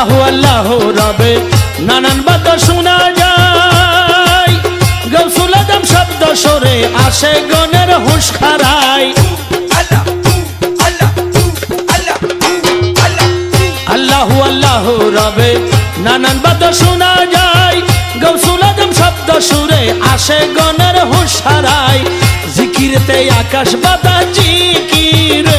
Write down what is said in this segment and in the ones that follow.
আল্লাহু আল্লাহু রবে। নানান বাদ শোনা যায়। গৌসুল আজম শব্দ সরে আসে গনের হুঁশ খারায়। আল্লাহ আল্লাহ রবে। নানান বাদ শোনা যায়। গৌসুল আজম শব্দ সুরে আসে গনের হুঁশ হারায়। জিকিরতে আকাশ বাতাস জিকিরেতে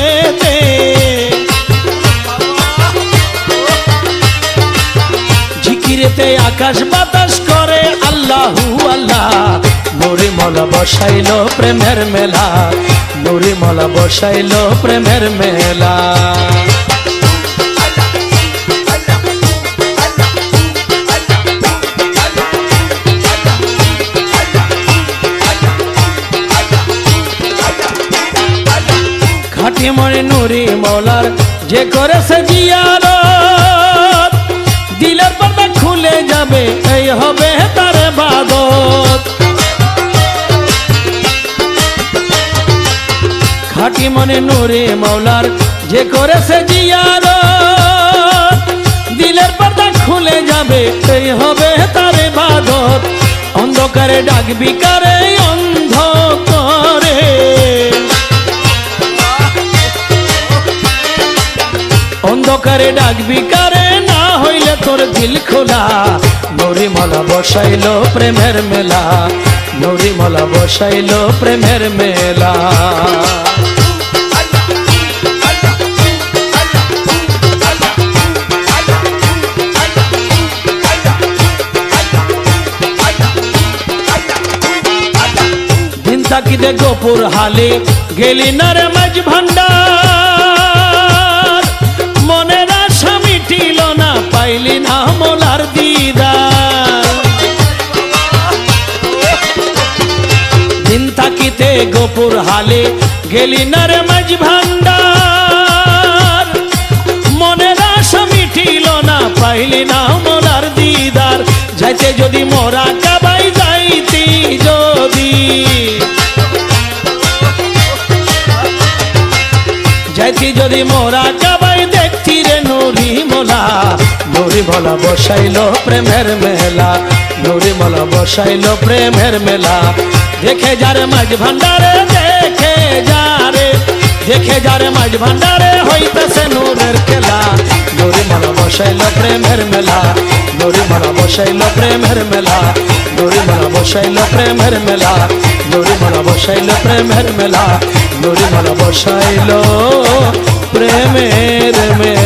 জিকিরেতে আকাশ বাতাস করে, আল্লাহু আল্লাহ। নুরি মলা বসাইল প্রেমের মেলা। নুরি মলা বসাইল প্রেমের মেলা। খাটি মনে নুরি মলার যে করেছে জিয়ারত। যাবে এই হবে তার বাদত। খাটি মনে নুরি মৌলার যে করেছে জিয়ারত। দিলের পর্দা খুলে যাবে, এই হবে তার বাদত। অন্ধকারে ডাকবি কারে অন্ধ করে অন্ধকারে ডাকবি কারে দিল খোলা। নরি মলা বসাইল প্রেমের মেলা। নরি মলা বসাইল প্রেমের মেলা। দিন তাকিতে গোপুর হালে গেলি না মাঝ ভান্ডার। গোপুর হালে গেলি না রে মাঝ ভান্ডার। মনের আশা মিটিল না, পাইলি না মোলার দিদার। যাইতে যদি মোরা কাবাই যাইতি যদি। যাইতি যদি মোরা কাবাই দেখতি রে নুরি মোলা। নুরি মোলা বসাইল প্রেমের মেলা। নুরি মোলা বসাইল প্রেমের মেলা। দেখে যারে মাঝ ভান্ডারে, দেখে যারে। দেখে যারে মাঝ ভান্ডারে হইতেছে নূরের খেলা। নুরি মোলা বসাইল প্রেমের মেলা। নুরি মোলা বসাইল প্রেমের মেলা। নুরি মোলা বসাইল প্রেমের মেলা। নুরি মোলা বসাইল প্রেমের মেলা। নুরি মোলা বসাইল প্রেমের মেলা।